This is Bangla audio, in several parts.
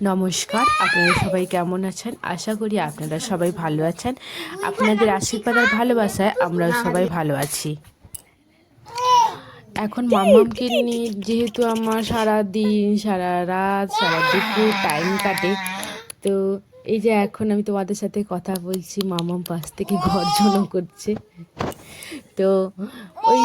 নমস্কার, আপনারা সবাই কেমন আছেন? আশা করি আপনারা সবাই ভালো আছেন। আপনাদের আশীর্বাদ আর ভালোবাসায় আমরা সবাই ভালো আছি। এখন মামামকে নিয়ে যেহেতু আমার সারা দিন সারা রাত, সারা দুপুর টাইম কাটে, তো এই যে এখন আমি তোমাদের সাথে কথা বলছি মামাম পাশ থেকে গর্জনও করছে। তো ওই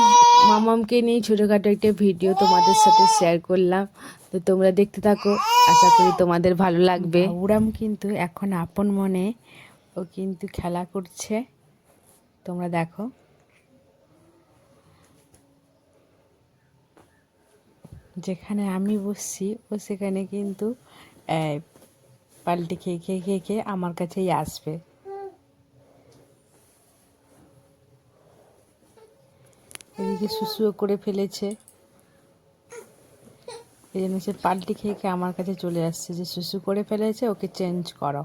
মামামকে নিয়ে ছোটোখাটো একটা ভিডিও তোমাদের সাথে শেয়ার করলাম। তো তোমরা দেখতে থাকো। আশা করি তোমাদের ভালো লাগবে। উড়াম কিন্তু এখন আপন মনে ও কিন্তু খেলা করছে। তোমরা দেখো। যেখানে আমি বসছি, ও সেখানে কিন্তু পাল্টি খেয়ে খেয়ে খেয়ে খেয়ে আমার কাছেই আসবে। এদিকে শুশুও করে ফেলেছে। এই জন্য সে পাল্টি খেয়ে আমার কাছে চলে আসছে যে শুশু করে ফেলেছে, ওকে চেঞ্জ করো।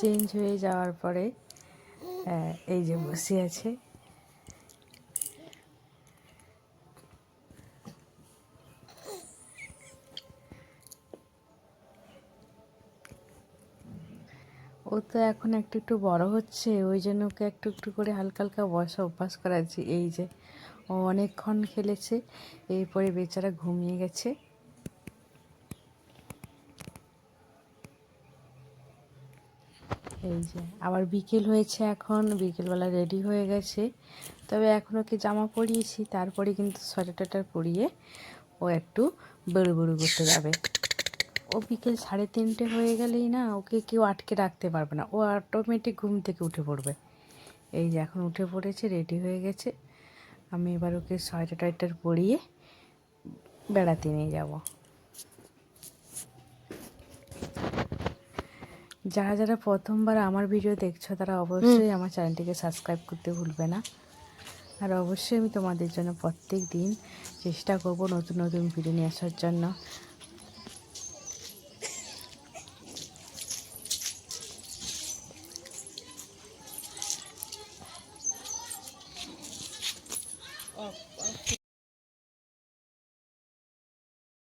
চেঞ্জ হয়ে যাওয়ার পরে এই যে বসে আছে। ও তো এখন একটু একটু বড় হচ্ছে, ওই জন্য ওকে একটু একটু করে হালকা হালকা বয়সে অভ্যাস করাচ্ছি। এই যে ও অনেকক্ষণ খেলেছে, এরপরে বেচারা ঘুমিয়ে গেছে। এই যে, আবার বিকেল হয়েছে এখন, বিকেলবেলা রেডি হয়ে গেছে। তবে এখন ওকে জামা পরিয়েছি, তারপরে কিন্তু সোয়েটার টোয়েটার পরিয়ে ও একটু বেড়ু বেড়ু করতে যাবে। ও বিকেল সাড়ে তিনটে হয়ে গেলেই না, ওকে কেউ আটকে রাখতে পারবে না। ও অটোমেটিক ঘুম থেকে উঠে পড়বে। এই যে, এখন উঠে পড়েছে রেডি হয়ে গেছে। আমি এবার ওকে সোয়েটার টোয়েটার পরিয়ে বেড়াতে নিয়ে যাব। যারা যারা প্রথমবার আমার ভিডিও দেখছ তারা অবশ্যই আমার চ্যানেলটিকে সাবস্ক্রাইব করতে ভুলবে না। আর অবশ্যই আমি তোমাদের জন্য প্রত্যেক দিন চেষ্টা করব নতুন নতুন ভিডিও নিয়ে আসার জন্য। oh, oh,